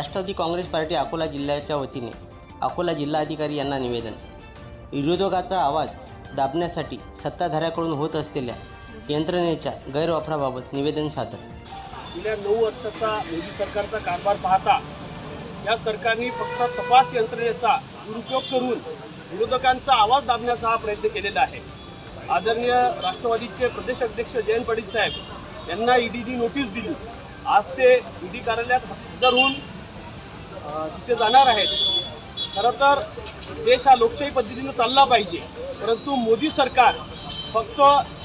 Rashtrawadi Congress party Akola जिल्ह्याच्या वतीने अकोला जिल्हाधिकारी यांना निवेदन. विरोधकाचा आवाज दाबण्यासाठी सत्ताधाऱ्याकडून होत असलेल्या यंत्रणेच्या गैरवापराबाबत निवेदन सादर. गेल्या नऊ वर्षाचा मोदी सरकारचा कारभार पाहता या सरकारने फक्त तपास यंत्रणेचा दुरुपयोग करून विरोधकांचा आवाज दाबण्याचा हा प्रयत्न केलेला आहे. आदरणीय राष्ट्रवादीचे प्रदेश अध्यक्ष जयंत पाटील साहेब यांना ईडीनी नोटीस दिली. आज ते ईडी कार्यालयात हजर होऊन तिथे जाणार आहेत. खरं तर देश हा लोकशाही पद्धतीनं चालला पाहिजे. परंतु मोदी सरकार फक्त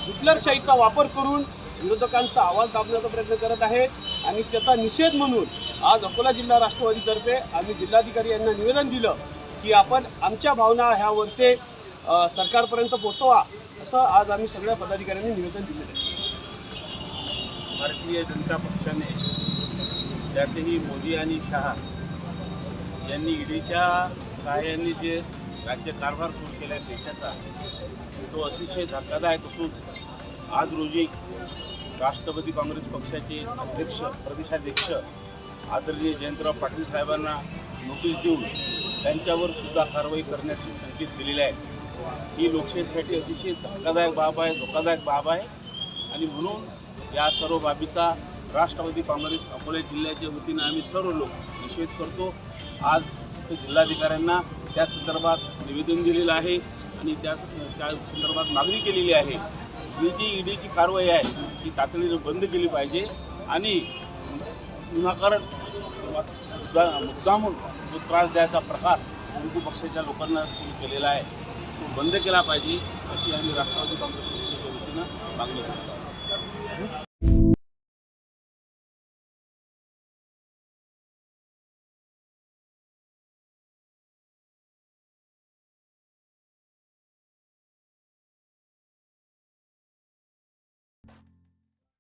हिटलरशाहीचा वापर करून विरोधकांचा आवाज दाबण्याचा प्रयत्न करत आहे आणि त्याचा निषेध म्हणून आज अकोला जिल्हा राष्ट्रवादीतर्फे आम्ही जिल्हाधिकारी यांना निवेदन दिलं की आपण आमच्या भावना ह्यावरते सरकारपर्यंत पोचवा असं आज आम्ही सगळ्या पदाधिकाऱ्यांनी निवेदन दिलेलं आहे. भारतीय जनता पक्षाने त्यातही मोदी आणि शहा यांनी ईडीच्या सहाय्याने जे राज्य कारभार सुरू केला आहे देशाचा तो अतिशय धक्कादायक असून आज रोजी राष्ट्रवादी काँग्रेस पक्षाचे अध्यक्ष प्रदेशाध्यक्ष आदरणीय जयंतराव पाटील साहेबांना नोटीस देऊन त्यांच्यावर सुद्धा कारवाई करण्याचे संकेत दिलेले आहेत. ही लोकशाहीसाठी अतिशय धक्कादायक बाब आहे धोकादायक बाब आहे. आणि म्हणून या सर्व बाबीचा राष्ट्रवादी काँग्रेस अकोले जिल्ह्याच्या वतीनं आम्ही सर्व लोक निषेध करतो. आज जिल्हाधिकाऱ्यांना त्या संदर्भात निवेदन दिलेलं आहे आणि त्या त्या संदर्भात मागणी केलेली आहे. ही जी ईडीची कारवाई आहे ती तातडीनं बंद केली पाहिजे आणि विनाकारण मुद्दा मुद्दामून जो त्रास द्यायचा प्रकार हिंदू पक्षाच्या लोकांना केलेला आहे तो बंद केला पाहिजे अशी आम्ही राष्ट्रवादी काँग्रेस पक्षाच्या वतीनं मागणी करतो.